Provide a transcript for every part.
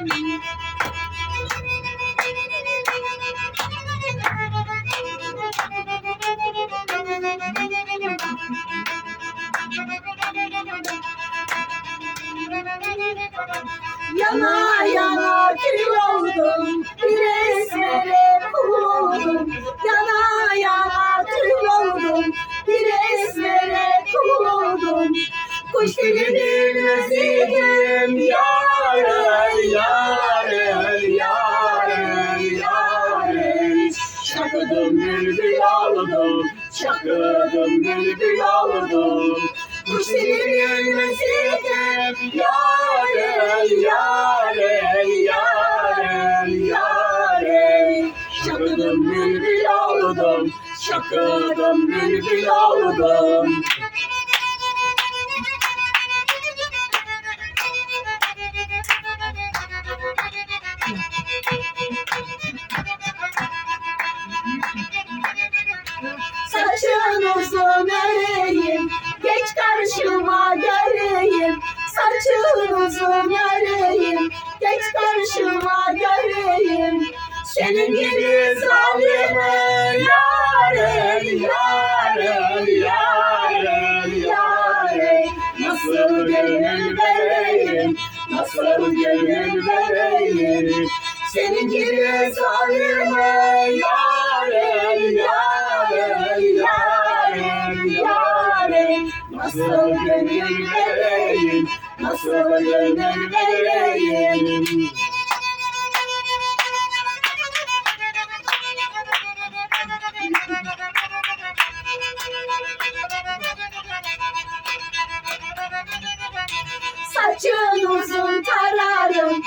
Yana yana kül oldum, bir esmere kul oldum. Yana yana kül oldum, bir esmere kul oldum. Kuş dilinin özledim, yâre, Şakıdım bülbül ağladım, şakıdım bülbül ağladım. Kuş dilinin özledim, yâre, yâre, yâre, yâre. Şakıdım bülbül ağladım, şakıdım bülbül ağladım. Saçın uzun öreyim, geç karşıma göreyim. Saçın uzun öreyim, geç karşıma göreyim. Senin gibi zalime yâre, yâre, yâre, yâre. Nasıl gönül vereyim, nasıl gönül vereyim. Senin gibi zalime yâre. Nasıl gönül vereyim, nasıl gönül vereyim. Saçın uzun tararım,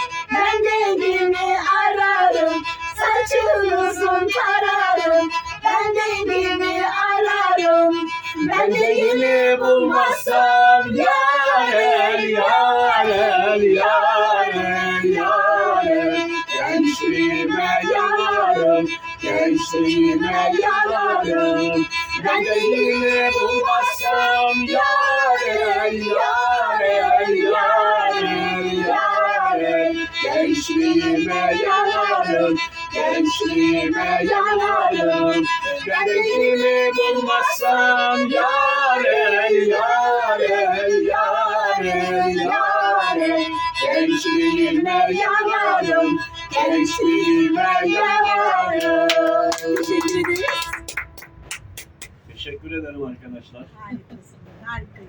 Ben dengimi bulmazsam yarer, yarer, yarer, yarer. Gençliğime yararım, gençliğime yararım. Ben dengimi bulmazsam yarer, yarer, yarer, yarer. Gençliğime yararım, gençliğime yararım. Ben dengimi bulmazsam yarer, yarer, yarer, yarer. Gençliğime yararım, gençliğime yararım. Teşekkür ederiz. Teşekkür ederim arkadaşlar. Harikasın, harikasın.